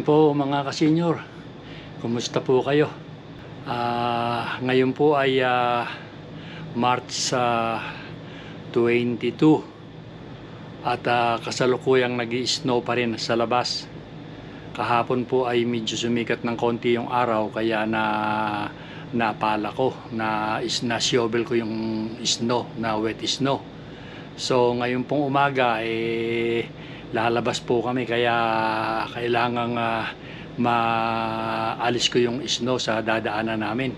Morning po mga kasenyor. Kumusta po kayo? Ah, ngayon po ay ah, March ah, 22 at ah, kasalukuyang nag snow pa rin sa labas. Kahapon po ay medyo sumikat ng konti yung araw kaya na napala ko na is na shovel ko yung snow na wet snow. So ngayon pong umaga eh lalabas po kami kaya kailangang ah, maalis ko yung snow sa dadaanan namin.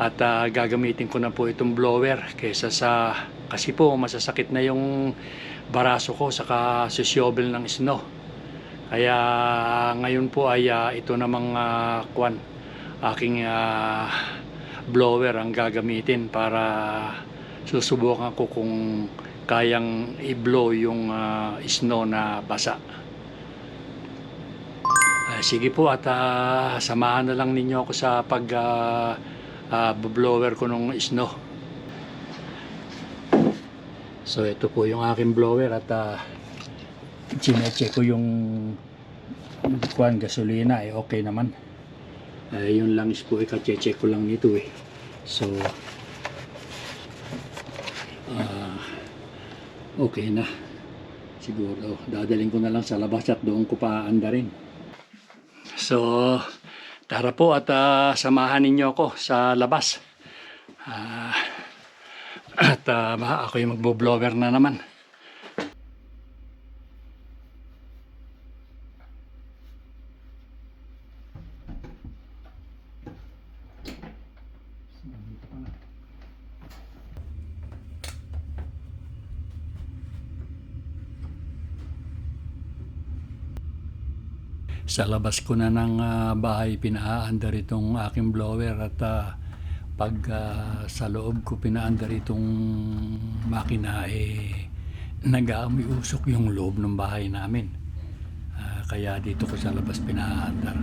At ah, gagamitin ko na po itong blower kaysa sa kasi po masasakit na yung baraso ko saka sa shovel ng snow. Kaya ngayon po ay ah, ito namang ah, kwan aking ah, blower ang gagamitin para susubukan ko kung kayang i-blow yung ah, snow na basa. Ah, sige po at ah, samahan na lang ninyo ako sa pag ah, ah, blower ko ng snow. So ito po yung aking blower at uh, chinecheck ko yung kuan gasolina eh okay naman. Eh, yung langis po ika-check ko lang nito eh. So ah, okay na. Siguro dadaling ko na lang sa labas at doon ko pa rin. So tara po at ah, samahan ninyo ako sa labas. Ah, at ah, ako yung magbo-blower na naman. Sa labas ko na ng ah, bahay pinaandar itong aking blower at ah, pag ah, sa loob ko pinaandar itong makina eh nag-aamoy usok yung loob ng bahay namin. Ah, kaya dito ko sa labas pinaandar.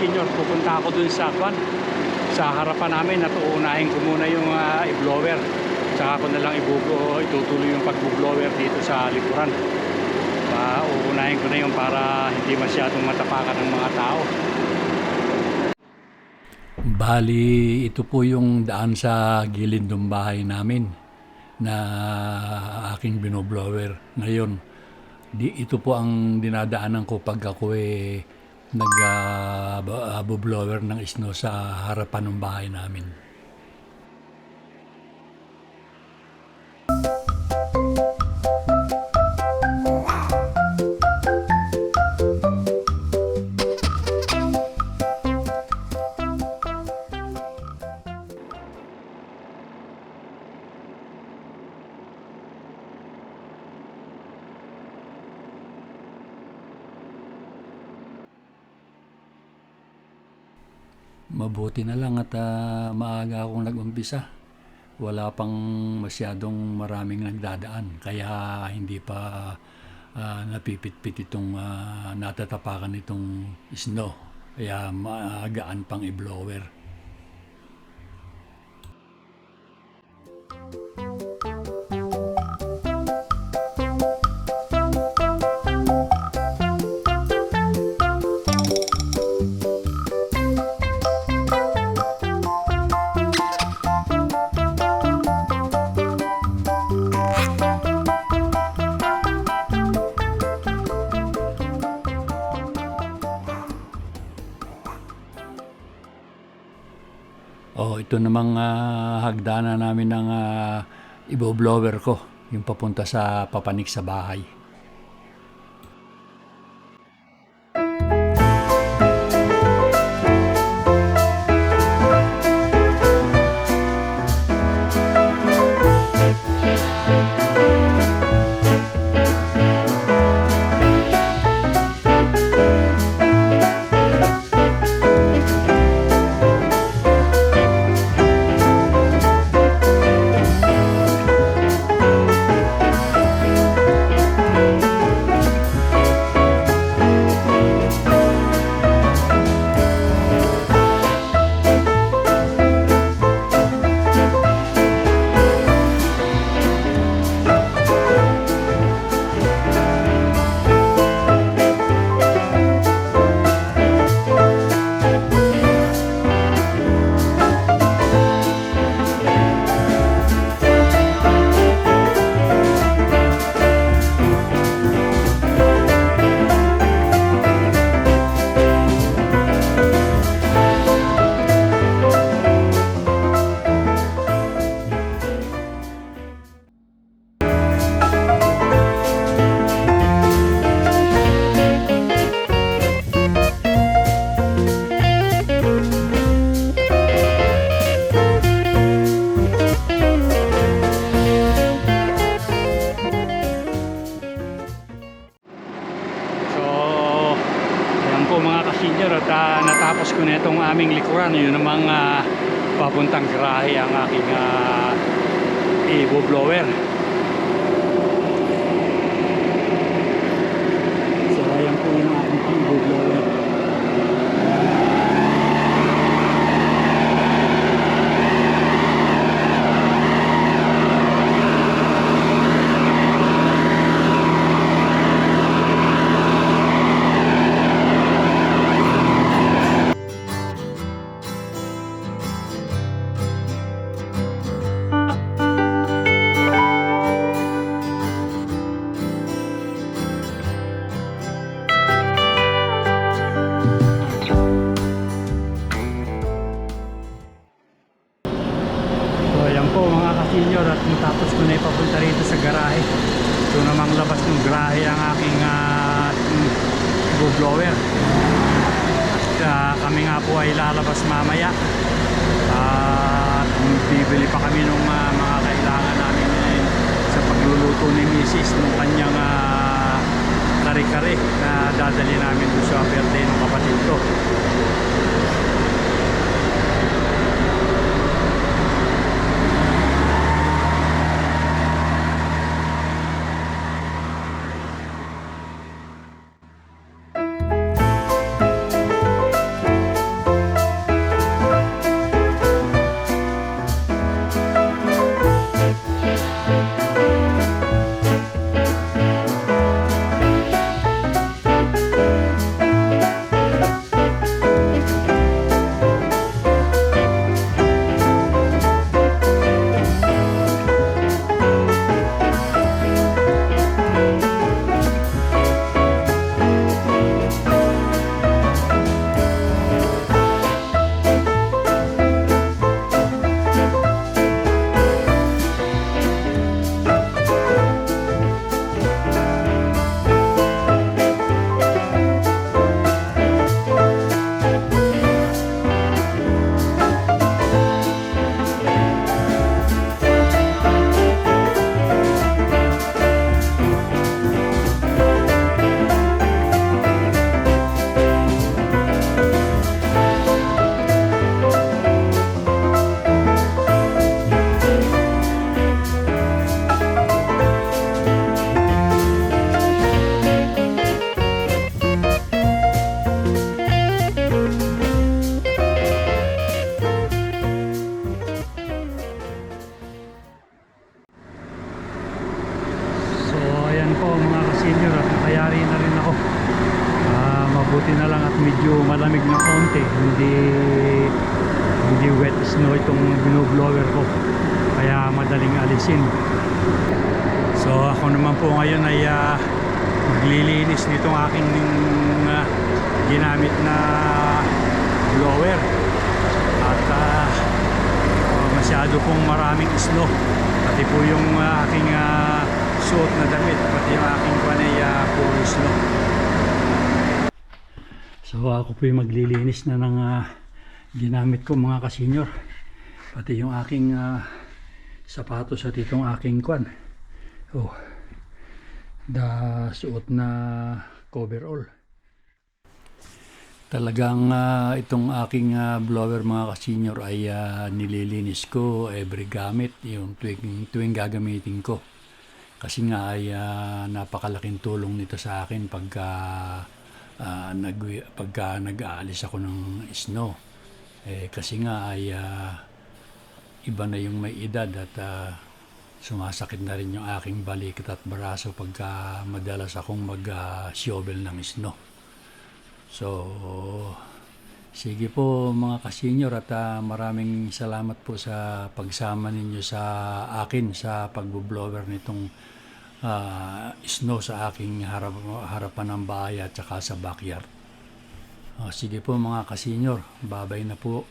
Kasenyor, pupunta ako dun sa kwan. Sa harapan namin at uunahin ko muna yung ah, i-blower. Saka ko na lang ibugo, itutuloy yung pag-blower dito sa likuran. Uh, uunahin ko na yung para hindi masyadong matapakan ng mga tao. Bali, ito po yung daan sa gilid ng bahay namin na aking binoblower ngayon. Di, ito po ang dinadaanan ko pag ako eh nag-blower ng snow sa harapan ng bahay namin. Mabuti na lang at ah, maaga akong nag-umpisa. Wala pang masyadong maraming nagdadaan kaya hindi pa ah, napipit-pit itong ah, natatapakan itong snow. Kaya magaan pang i-blower. Ito namang ah, hagdanan namin ng uh, ibo-blower ko, yung papunta sa papanik sa bahay. Ko na itong aming likuran. Yun namang ah, papuntang garahe ang aking uh, i-blower. Blower. Ah, kami nga po ay lalabas mamaya. At bibili pa kami ng mga kailangan namin eh, sa pagluluto ni Mrs. ng kanyang ah, kare-kare na dadali namin sa birthday ng kapatid ko. Medyo malamig ng konti. Hindi hindi wet snow itong binoblower ko. Kaya madaling alisin. So ako naman po ngayon ay ah, maglilinis nitong aking ah, ginamit na blower. At ah, masyado pong maraming snow. Pati po yung ah, aking ah, suot na damit. Pati yung aking panay uh, puro snow so ako po yung maglilinis na ng ah, ginamit ko mga kasenyor pati yung aking ah, sapatos at itong aking kwan. Oh the suot na coverall Talagang ah, itong aking ah, blower mga kasenyor ay ah, nililinis ko every gamit yung tuwing, tuwing gagamitin ko. Kasi nga ay ah, napakalaking tulong nito sa akin pagka, nag, pagka nag-aalis ako ng snow. Eh, kasi nga ay ah, iba na yung may edad at ah, sumasakit na rin yung aking balikat at braso pagka madalas akong mag-shovel ng snow. So, sige po mga kasenyor at ah, maraming salamat po sa pagsama ninyo sa akin sa pagbublower nitong ah, snow sa aking harap, harapan ng bahay at saka sa backyard. Ah, sige po mga kasenyor, babay na po.